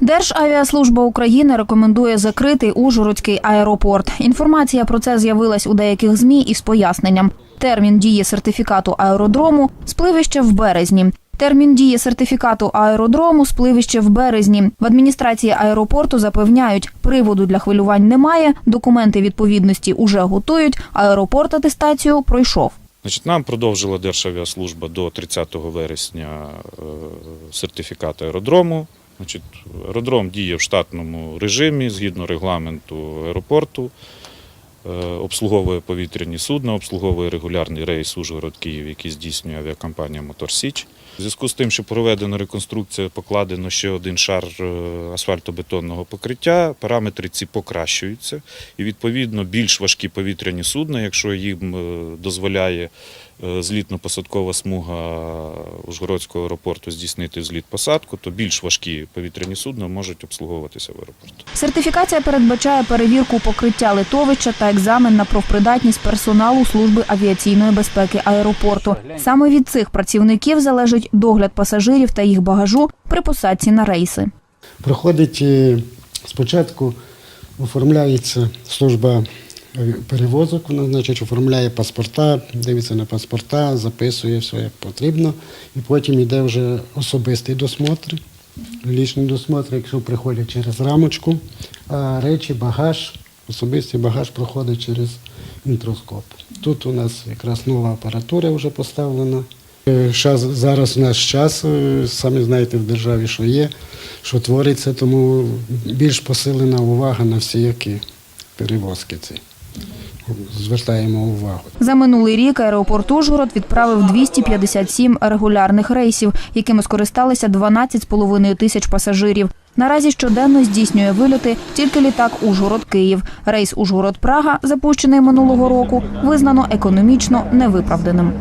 Державіаслужба України рекомендує закрити Ужгородський аеропорт. Інформація про це з'явилась у деяких змі із поясненням. Термін дії сертифікату аеродрому сплив іще в березні. Термін дії сертифікату аеродрому сплив іще в березні. В адміністрації аеропорту запевняють, приводу для хвилювань немає, документи відповідності уже готують. Аеропорт атестацію пройшов. Значить, нам продовжила Державіаслужба до 30 вересня е, сертифікат аеродрому. Значить, аеродром діє в штатному режимі згідно регламенту аеропорту, е, обслуговує повітряні судна, обслуговує регулярний рейс Ужгород-Київ, який здійснює авіакомпанія Мотор Січ. У зв'язку з тим, що проведена реконструкція, покладено ще один шар е, асфальтобетонного покриття, параметри ці покращуються. І відповідно більш важкі повітряні судна, якщо їм е, дозволяє злітно-посадкова смуга Ужгородського аеропорту здійснити зліт-посадку, то більш важкі повітряні судна можуть обслуговуватися в аеропорту. Сертифікація передбачає перевірку покриття литовища та екзамен на профпридатність персоналу служби авіаційної безпеки аеропорту. Саме від цих працівників залежить догляд пасажирів та їх багажу при посадці на рейси. Проходить е, спочатку оформляється служба е, перевозок, вона значить оформляє паспорта, дивиться на паспорта, записує все як потрібно, і потім йде вже особистий досмотр, лічний досмотр, якщо приходять через рамочку, а речі, багаж, особистий багаж проходить через інтроскоп. Тут у нас якраз нова апаратура вже поставлена. Е, Зараз у нас час, е, самі знаєте в державі, що є, що твориться, тому більш посилена увага на всі які перевозки ці. Звертаємо увагу. За минулий рік аеропорт Ужгород відправив 257 регулярних рейсів, якими скористалися 12,5 тисяч пасажирів. Наразі щоденно здійснює вильоти тільки літак Ужгород-Київ. Рейс Ужгород-Прага, запущений минулого року, визнано економічно невиправданим.